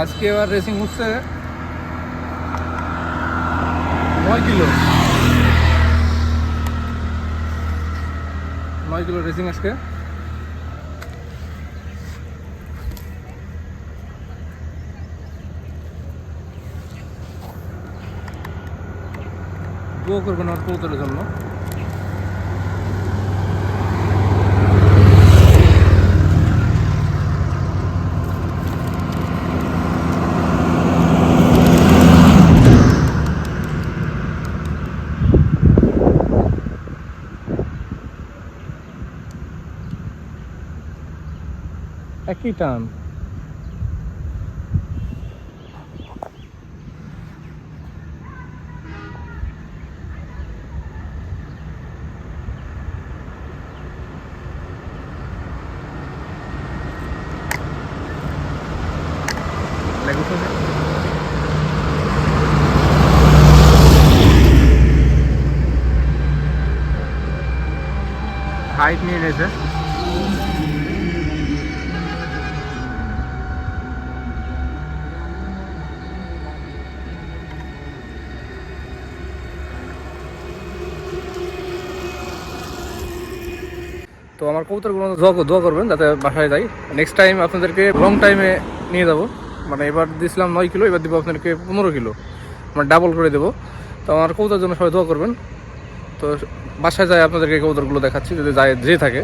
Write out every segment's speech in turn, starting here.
আজকে এবার রেসিং হচ্ছে নয় কিলো। নয় কিলো রেসিং আজকে। গো করবেন আমার কৌতলের জন্য। একই টান। হাইট নিয়ে নিয়েছে তো আমার কবুতরগুলো দোয়া দোয়া করবেন যাতে বাসায় যাই। নেক্সট টাইম আপনাদেরকে লং টাইমে নিয়ে যাব। মানে এবার দিয়েছিলাম নয় কিলো, এবার দিব আপনাদেরকে পনেরো কিলো। মানে ডাবল করে দেবো। তো আমার কবুতর জন্য সবাই দোয়া করবেন। তো বাসায় যাই আপনাদেরকে কবুতরগুলো দেখাচ্ছি, যদি যায় যে থাকে।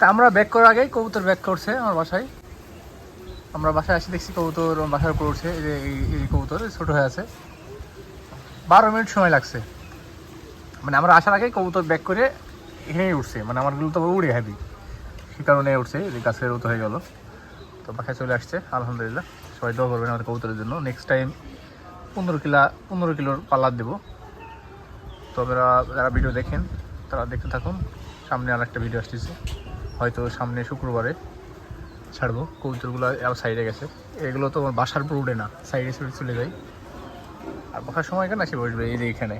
তা আমরা ব্যাক করার আগেই কবুতর ব্যাক করছে আমার বাসায়। আমরা বাসায় আসি, দেখছি কবুতর বাসার উপর উঠছে এই যে, এই কবুতর ছোটো হয়ে আছে। বারো মিনিট সময় লাগছে। মানে আমরা আসার আগেই কবুতর ব্যাক করে এখানেই উঠছে মানে আমারগুলো তো উড়ে হ্যাভি সে কারণে উঠছে যে গাছের মতো হয়ে গেল। তো বাসায় চলে আসছে, আলহামদুলিল্লাহ। সবাই দোয়া করবেন আমাদের কবুতরের জন্য। নেক্সট টাইম পনেরো কিলা, পনেরো কিলোর পাল্লার দেবো। তো আপনারা যারা ভিডিও দেখেন, তারা দেখতে থাকুন। সামনে আর একটা ভিডিও আসতেছে। হয়তো সামনে শুক্রবারে ছাড়বো। কবুতরগুলো আর সাইডে গেছে। এগুলো তো আমার বাসার উপর উঠে না সাইডে সাইডে চলে যায়। আর বসার সময় কেন সে বসবে? এই যে এখানে।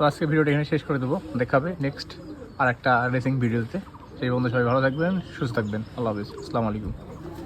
তো আজকে ভিডিওটা এখানে শেষ করে দেবো। দেখাবে নেক্সট আর একটা রেসিং ভিডিওতে সেই বন্ধু সবাই ভালো থাকবেন, সুস্থ থাকবেন। আল্লাহ হাফিজ। আসসালামু আলাইকুম।